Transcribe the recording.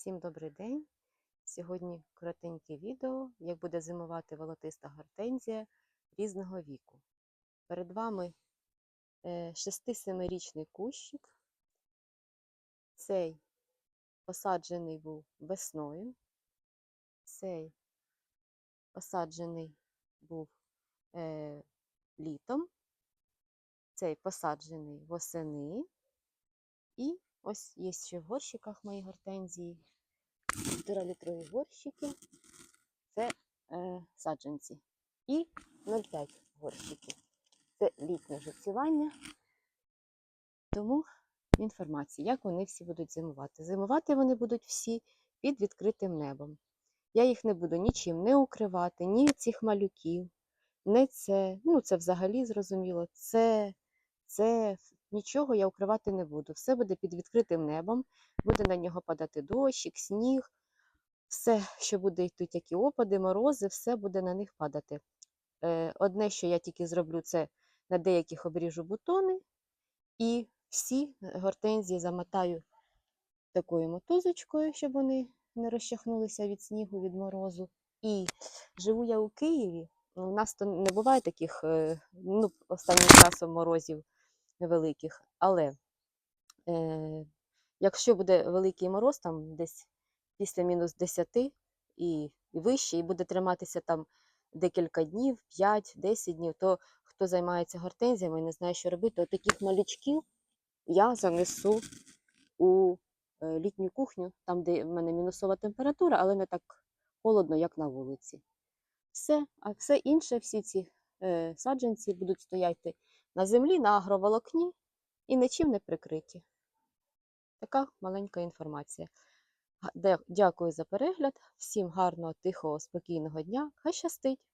Всім добрий день! Сьогодні коротеньке відео, як буде зимувати волотиста гортензія різного віку. Перед вами 6-7-річний кущик. Цей посаджений був весною, цей посаджений був е, літом, цей посаджений восени. Ось є ще в горщиках мої гортензії. Півторалітрові горщики. Це е, саджанці. І 0,5 горщиків. Це літнє живцювання. Тому інформація, як вони всі будуть зимувати. Зимувати вони будуть всі під відкритим небом. Я їх не буду нічим не укривати, ні цих малюків, не це. Ну, це взагалі зрозуміло. Це, це нічого я укривати не буду. Все буде під відкритим небом, буде на нього падати дощик, сніг, все, що буде йти, які опади, морози, все буде на них падати. Е, Одне, що я тільки зроблю, це на деяких обріжу бутони, і всі гортензії замотаю такою мотузочкою, щоб вони не розчахнулися від снігу, від морозу. І живу я у Києві. У нас то не буває таких е, ну, останнім часом морозів невеликих. Але е, якщо буде великий мороз, там десь після мінус 10 і, і вище, і буде триматися там декілька днів, 5-10 днів, то хто займається гортензіями і не знає, що робити, от таких малючків я занесу у е, літню кухню, там, де в мене мінусова температура, але не так холодно, як на вулиці. Все, а все інше, всі ці е, саджанці будуть стояти на землі, на агроволокні і нічим не прикриті. Така маленька інформація. Дякую за перегляд. Всім гарного, тихого, спокійного дня. Хай щастить!